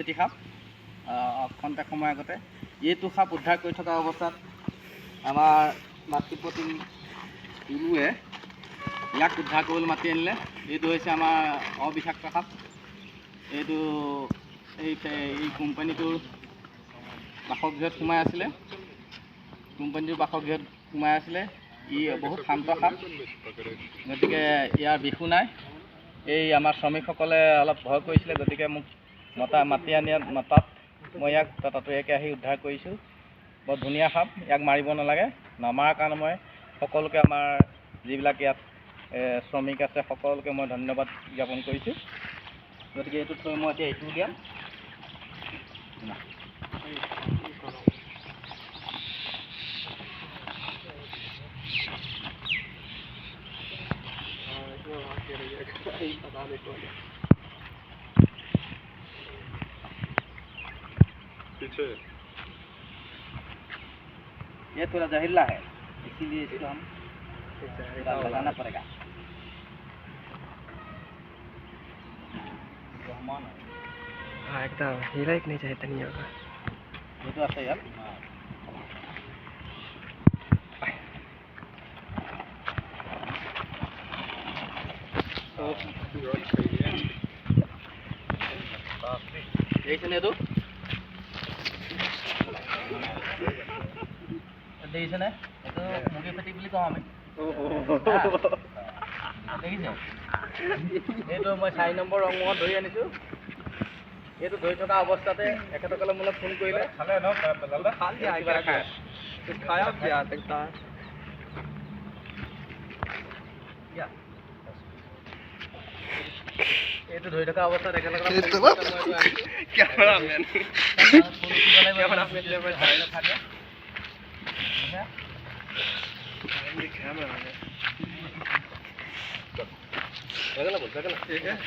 Fatty সাপ খন্তেক সময় আগতে। এইটো সাপ উদ্ধাৰ কৰি থকা অৱস্থাত আমাৰ মাতৃপতি টুলুৱে ইয়াক উদ্ধাৰ কৰিবলৈ মাতি আনিলে। এইটো হৈছে আমাৰ অবিষাক্ত সাপ। এইটো এই এই কোম্পানীটোৰ বাসগৃহত সোমাই আছিলে। কোম্পানীটোৰ বাসগৃহত সোমাই আছিলে। ই বহুত শান্ত সাপ। গতিকে ইয়াৰ বিষো নাই। এই আমাৰ শ্ৰমিকসকলে অলপ ভয় কৰিছিলে, গতিকে মোক মতা মাতি আনি মতাত মই ইয়াক ততাতৈয়াকৈ আহি উদ্ধাৰ কৰিছোঁ। বৰ ধুনীয়া সাপ ইয়াক মাৰিব নালাগে। নমাৰ কাৰণে মই সকলোকে আমাৰ যিবিলাক ইয়াত শ্ৰমিক আছে সকলোকে মই ধন্যবাদ জ্ঞাপন কৰিছোঁ। গতিকে এইটো থৈ মই এতিয়া এইটো উলিয়াম না। पीछे। ये थोड़ा जहरीला है इसीलिए इसको हम लगाना पड़ेगा। तो हाँ एकदम। हीरा एक नहीं चाहिए धनिया का ये तो अच्छा यार तो यही सुनिए तो। দেখিছেনে এইটো মুগী ফেটি বুলি কওঁ আমি। দেখিছে? এইটো মই চাৰি নম্বৰ ৰংমোহত ধৰি আনিছোঁ। এইটো ধৰি থকা অৱস্থাতে এখেতসকলে মোলৈ ফোন কৰিলে। খালে ন? খাল দিয়া খাই। দিয়া এইটো ধৰি থকা অৱস্থাত একেলগে কেমেৰামেন কেমেৰামেন থাকে। camera. I'm the camera. Bagala bol, bagala. ठीक है.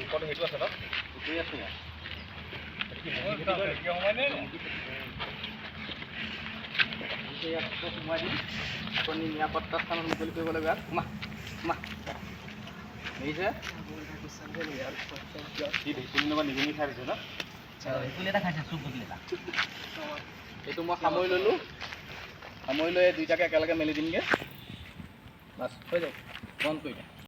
ऊपर में हिट लगा ना? ऊपर में हिट কৰিব লাগে ইয়াক সোমা সোমা দেখিছে ভেকুলী এটা খাইছে চুপ ভেকুলী এটা এইটো মই সামৰি ল'লোঁ সামৰি লৈ দুইটাকে একেলগে মেলি দিমগৈ বাছ হৈ যাব বন্ধ কৰি দিয়া